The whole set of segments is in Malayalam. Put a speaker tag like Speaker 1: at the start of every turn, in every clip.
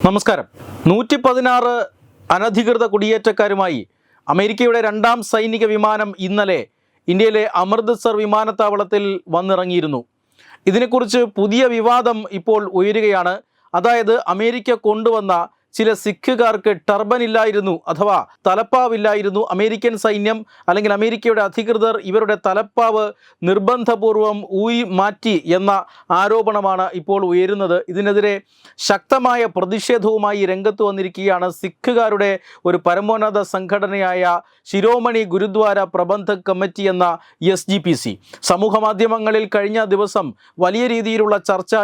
Speaker 1: നമസ്കാരം. നൂറ്റി പതിനാറ് അനധികൃത കുടിയേറ്റക്കാരുമായി അമേരിക്കയുടെ രണ്ടാം സൈനിക വിമാനം ഇന്നലെ ഇന്ത്യയിലെ അമൃത്സർ വിമാനത്താവളത്തിൽ വന്നിറങ്ങിയിരുന്നു. ഇതിനെക്കുറിച്ച് പുതിയ വിവാദം ഇപ്പോൾ ഉയരുകയാണ്. അതായത് അമേരിക്ക കൊണ്ടുവന്ന ചില സിഖുകാർക്ക് ടർബൻ ഇല്ലായിരുന്നു അഥവാ തലപ്പാവില്ലായിരുന്നു അമേരിക്കൻ സൈന്യം അല്ലെങ്കിൽ അമേരിക്കയുടെ അധികൃതർ ഇവരുടെ തലപ്പാവ് നിർബന്ധപൂർവം ഊയി മാറ്റി എന്ന ആരോപണമാണ് ഇപ്പോൾ ഉയരുന്നത്. ഇതിനെതിരെ ശക്തമായ പ്രതിഷേധവുമായി രംഗത്ത് വന്നിരിക്കുകയാണ് സിഖുകാരുടെ ഒരു പരമോന്നത സംഘടനയായ ശിരോമണി ഗുരുദ്വാര പ്രബന്ധക് കമ്മിറ്റി എന്ന എസ് ജി പി സി സമൂഹ മാധ്യമങ്ങളിൽ കഴിഞ്ഞ ദിവസം വലിയ രീതിയിലുള്ള ചർച്ച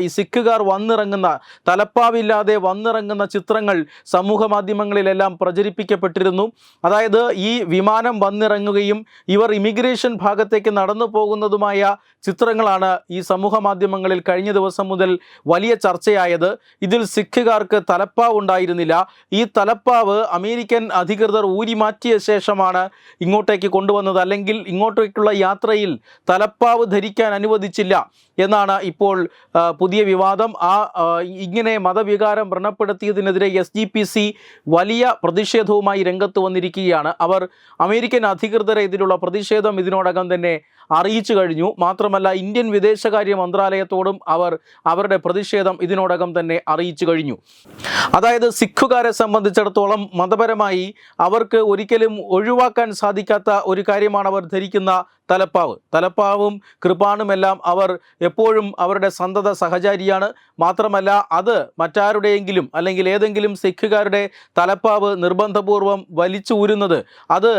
Speaker 1: ഈ സിഖുകാർ വന്നിറങ്ങുന്ന തലപ്പാവില്ലാതെ വന്നിറങ്ങുന്ന ചിത്രങ്ങൾ സമൂഹ മാധ്യമങ്ങളിലെല്ലാം പ്രചരിപ്പിക്കപ്പെട്ടിരുന്നു. അതായത് ഈ വിമാനം വന്നിറങ്ങുകയും ഇവർ ഇമിഗ്രേഷൻ ഭാഗത്തേക്ക് നടന്നു പോകുന്നതുമായ ചിത്രങ്ങളാണ് ഈ സമൂഹ മാധ്യമങ്ങളിൽ കഴിഞ്ഞ ദിവസം മുതൽ വലിയ ചർച്ചയായത്. ഇതിൽ സിഖുകാർക്ക് തലപ്പാവ് ഉണ്ടായിരുന്നില്ല. ഈ തലപ്പാവ് അമേരിക്കൻ അധികൃതർ ഊരി മാറ്റിയ ശേഷമാണ് ഇങ്ങോട്ടേക്ക് കൊണ്ടുവന്നത്. അല്ലെങ്കിൽ ഇങ്ങോട്ടേക്കുള്ള യാത്രയിൽ തലപ്പാവ് ധരിക്കാൻ അനുവദിച്ചില്ല എന്നാണ് ഇപ്പോൾ പുതിയ വിവാദം. ആ ഇങ്ങനെ മതവികാരം വ്രണപ്പെടുത്തിയതിനെതിരെ എസ് ജി പി സി വലിയ പ്രതിഷേധവുമായി രംഗത്ത് വന്നിരിക്കുകയാണ്. അവർ അമേരിക്കൻ അധികൃതരെ ഇതിലുള്ള പ്രതിഷേധം ഇതിനോടകം തന്നെ അറിയിച്ചു കഴിഞ്ഞു. മാത്രമല്ല ഇന്ത്യൻ വിദേശകാര്യ മന്ത്രാലയത്തോടും അവർ അവരുടെ പ്രതിഷേധം ഇതിനോടകം തന്നെ അറിയിച്ചു കഴിഞ്ഞു. അതായത് സിഖുകാരെ സംബന്ധിച്ചിടത്തോളം മതപരമായി അവർക്ക് ഒരിക്കലും ഒഴിവാക്കാൻ സാധിക്കാത്ത ഒരു കാര്യമാണ് അവർ ധരിക്കുന്ന തലപ്പാവ്. തലപ്പാവും കൃപാണുമെല്ലാം അവർ എപ്പോഴും അവരുടെ സന്തത സഹചാരിയാണ്. മാത്രമല്ല അത് മറ്റാരുടെയെങ്കിലും അല്ലെങ്കിൽ ഏതെങ്കിലും സിഖുകാരുടെ തലപ്പാവ് നിർബന്ധപൂർവം വലിച്ചു ഊരുന്നത് അത്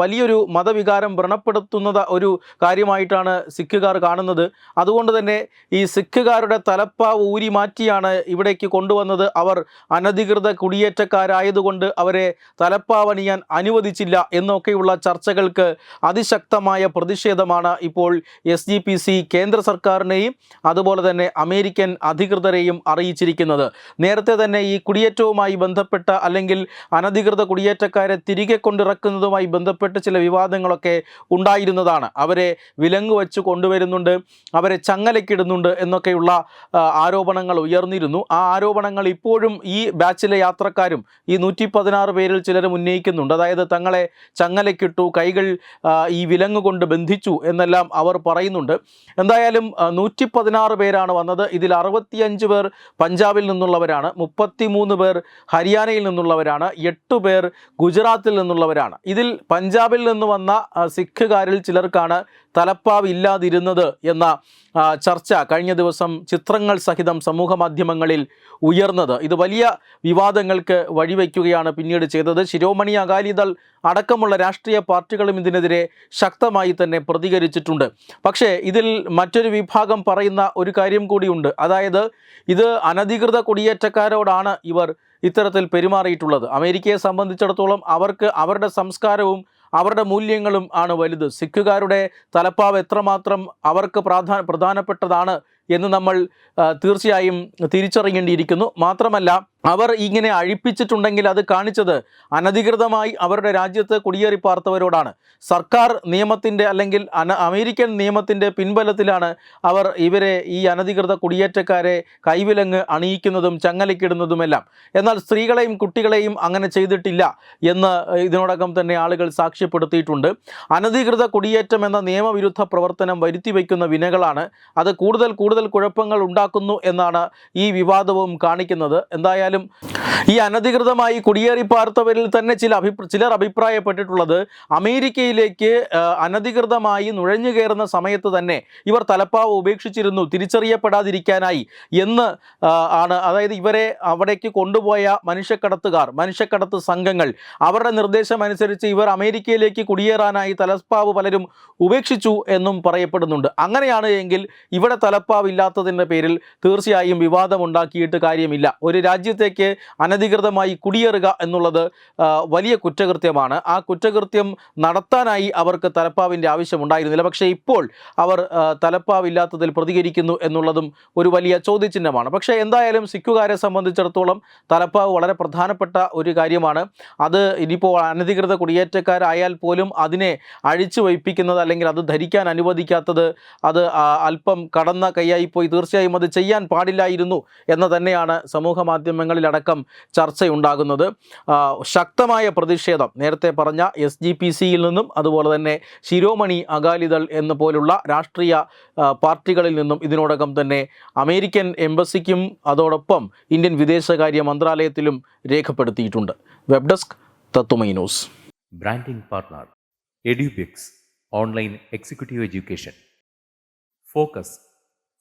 Speaker 1: വലിയൊരു മതവികാരം വ്രണപ്പെടുത്തുന്നത് ഒരു കാര്യമായിട്ടാണ് സിഖുകാർ കാണുന്നത്. അതുകൊണ്ട് തന്നെ ഈ സിഖുകാരുടെ തലപ്പാവ് ഊരി മാറ്റിയാണ് ഇവിടേക്ക് കൊണ്ടുവന്നത്. അവർ അനധികൃത കുടിയേറ്റക്കാരായതുകൊണ്ട് അവരെ തലപ്പാവണിയാൻ അനുവദിച്ചില്ല എന്നൊക്കെയുള്ള ചർച്ചകൾക്ക് അതിശക്തമായ പ്രതിഷേധമാണ് ഇപ്പോൾ എസ് ജി പി സി കേന്ദ്ര സർക്കാരിനെയും അതുപോലെ തന്നെ അമേരിക്കൻ അധികൃതരെയും അറിയിച്ചിരിക്കുന്നത്. നേരത്തെ തന്നെ ഈ കുടിയേറ്റവുമായി ബന്ധപ്പെട്ട അല്ലെങ്കിൽ അനധികൃത കുടിയേറ്റക്കാരെ തിരികെ കൊണ്ടിറക്കുന്നതുമായി ബന്ധപ്പെട്ട് ചില വിവാദങ്ങളൊക്കെ ഉണ്ടായിരുന്നതാണ്. അവരെ വിലങ്ങ് വെച്ച് കൊണ്ടുവരുന്നുണ്ട് അവരെ ചങ്ങലക്കിടുന്നുണ്ട് എന്നൊക്കെയുള്ള ആരോപണങ്ങൾ ഉയർന്നിരുന്നു. ആ ആരോപണങ്ങൾ ഇപ്പോഴും ഈ ബാച്ചിലെ യാത്രക്കാരും ഈ നൂറ്റി പതിനാറ് പേരിൽ ചിലരും ഉന്നയിക്കുന്നുണ്ട്. അതായത് തങ്ങളെ ചങ്ങലക്കിട്ടു കൈകൾ ഈ വിലങ്ങ് കൊണ്ട് ബന്ധിച്ചു എന്നെല്ലാം അവർ പറയുന്നുണ്ട്. എന്തായാലും നൂറ്റി പതിനാറ് പേരാണ് വന്നത്. ഇതിൽ അറുപത്തിയഞ്ച് പേർ പഞ്ചാബിൽ നിന്നുള്ളവരാണ് മുപ്പത്തിമൂന്ന് പേർ ഹരിയാനയിൽ നിന്നുള്ളവരാണ് എട്ട് പേർ ഗുജറാത്തിൽ നിന്നുള്ളവരാണ്. ഇതിൽ പഞ്ചാബിൽ നിന്ന് വന്ന സിഖുകാരിൽ ചിലർക്കാണ് തലപ്പാവ് ഇല്ലാതിരുന്നത് എന്ന ചർച്ച കഴിഞ്ഞ ദിവസം ചിത്രങ്ങൾ സഹിതം സമൂഹ മാധ്യമങ്ങളിൽ ഉയർന്നത്. ഇത് വലിയ വിവാദങ്ങൾക്ക് വഴിവെക്കുകയാണ് പിന്നീട് ചെയ്തത്. ശിരോമണി അകാലിദൾ അടക്കമുള്ള രാഷ്ട്രീയ പാർട്ടികളും ഇതിനെതിരെ ശക്തമായി തന്നെ പ്രതികരിച്ചിട്ടുണ്ട്. പക്ഷേ ഇതിൽ മറ്റൊരു വിഭാഗം പറയുന്ന ഒരു കാര്യം കൂടിയുണ്ട്. അതായത് ഇത് അനധികൃത കുടിയേറ്റക്കാരോടാണ് ഇവർ ഇത്തരത്തിൽ പെരുമാറിയിട്ടുള്ളത്. അമേരിക്കയെ സംബന്ധിച്ചിടത്തോളം അവർക്ക് അവരുടെ സംസ്കാരവും അവരുടെ മൂല്യങ്ങളും ആണ് വലുത്. സിഖുകാരുടെ തലപ്പാവ് എത്രമാത്രം അവർക്ക് പ്രാധാന പ്രധാനപ്പെട്ടതാണ് എന്ന് നമ്മൾ തീർച്ചയായും തിരിച്ചറിയേണ്ടിയിരിക്കുന്നു. മാത്രമല്ല അവർ ഇങ്ങനെ അഴിപ്പിച്ചിട്ടുണ്ടെങ്കിൽ അത് കാണിച്ചത് അനധികൃതമായി അവരുടെ രാജ്യത്ത് കുടിയേറി പാർത്തവരോടാണ്. സർക്കാർ നിയമത്തിന്റെ അല്ലെങ്കിൽ അമേരിക്കൻ നിയമത്തിന്റെ പിൻബലത്തിലാണ് അവർ ഇവരെ ഈ അനധികൃത കുടിയേറ്റക്കാരെ കൈവിലങ്ങ് അണിയിക്കുന്നതും ചങ്ങലക്കിടുന്നതുമെല്ലാം എന്നാൽ സ്ത്രീകളെയും കുട്ടികളെയും അങ്ങനെ ചെയ്തിട്ടില്ല എന്ന് ഇതിനോടകം തന്നെ ആളുകൾ സാക്ഷ്യപ്പെടുത്തിയിട്ടുണ്ട്. അനധികൃത കുടിയേറ്റം എന്ന നിയമവിരുദ്ധ പ്രവർത്തനം വരുത്തി വയ്ക്കുന്ന വിനകളാണ്. അത് കൂടുതൽ കൂടുതൽ കുഴപ്പങ്ങൾ ഉണ്ടാക്കുന്നു എന്നാണ് ഈ വിവാദവും കാണിക്കുന്നത്. എന്തായാലും ഈ അനധികൃതമായി കുടിയേറി പാർത്തവരിൽ തന്നെ ചില അഭിപ്രായ ചിലർ അഭിപ്രായപ്പെട്ടിട്ടുള്ളത് അമേരിക്കയിലേക്ക് അനധികൃതമായി നുഴഞ്ഞു കയറുന്ന സമയത്ത് തന്നെ ഇവർ തലപ്പാവ് ഉപേക്ഷിച്ചിരുന്നു. തിരിച്ചറിയപ്പെടാതിരിക്കാനായി എന്ന് ആണ്. അതായത് ഇവരെ അവിടേക്ക് കൊണ്ടുപോയ മനുഷ്യക്കടത്തുകാർ മനുഷ്യക്കടത്ത് സംഘങ്ങൾ അവരുടെ നിർദ്ദേശം അനുസരിച്ച് ഇവർ അമേരിക്കയിലേക്ക് കുടിയേറാനായി തലപ്പാവ് പലരും ഉപേക്ഷിച്ചു എന്നും പറയപ്പെടുന്നുണ്ട്. അങ്ങനെയാണ് എങ്കിൽ ഇവിടെ തലപ്പാവ് ഇല്ലാത്തതിന്റെ പേരിൽ തീർച്ചയായും വിവാദമുണ്ടാക്കിയിട്ട് കാര്യമില്ല. ഒരു രാജ്യത്തേക്ക് അനധികൃതമായി കുടിയേറുക എന്നുള്ളത് വലിയ കുറ്റകൃത്യമാണ്. ആ കുറ്റകൃത്യം നടത്താനായി അവർക്ക് തലപ്പാവിന്റെ ആവശ്യമുണ്ടായിരുന്നില്ല. പക്ഷേ ഇപ്പോൾ അവർ തലപ്പാവില്ലാത്തതിൽ പ്രതികരിക്കുന്നു എന്നുള്ളതും ഒരു വലിയ ചോദ്യചിഹ്നമാണ്. പക്ഷേ എന്തായാലും സിഖുകാരെ സംബന്ധിച്ചിടത്തോളം തലപ്പാവ് വളരെ പ്രധാനപ്പെട്ട ഒരു കാര്യമാണ്. അത് ഇനിയിപ്പോൾ അനധികൃത കുടിയേറ്റക്കാരായാൽ പോലും അതിനെ അഴിച്ചു വയ്പ്പിക്കുന്നത് അല്ലെങ്കിൽ അത് ധരിക്കാൻ അനുവദിക്കാത്തത് അത് അല്പം കടന്ന കൈയായി പോയി. തീർച്ചയായും അത് ചെയ്യാൻ പാടില്ലായിരുന്നു എന്ന് തന്നെയാണ് സമൂഹ മാധ്യമങ്ങളിലടക്കം ചർച്ചയുണ്ടാകുന്നത്. ശക്തമായ പ്രതിഷേധം. നേരത്തെ പറഞ്ഞ എസ് ജി പി സിയിൽ നിന്നും അതുപോലെ തന്നെ ശിരോമണി അകാലിദൾ എന്ന പോലുള്ള രാഷ്ട്രീയ പാർട്ടികളിൽ നിന്നും ഇതിനോടകം തന്നെ അമേരിക്കൻ എംബസിക്കും അതോടൊപ്പം ഇന്ത്യൻ വിദേശകാര്യ മന്ത്രാലയത്തിലും രേഖപ്പെടുത്തിയിട്ടുണ്ട്. Web desk Tatvamayi news.
Speaker 2: Branding partner Edubix online executive education. Executive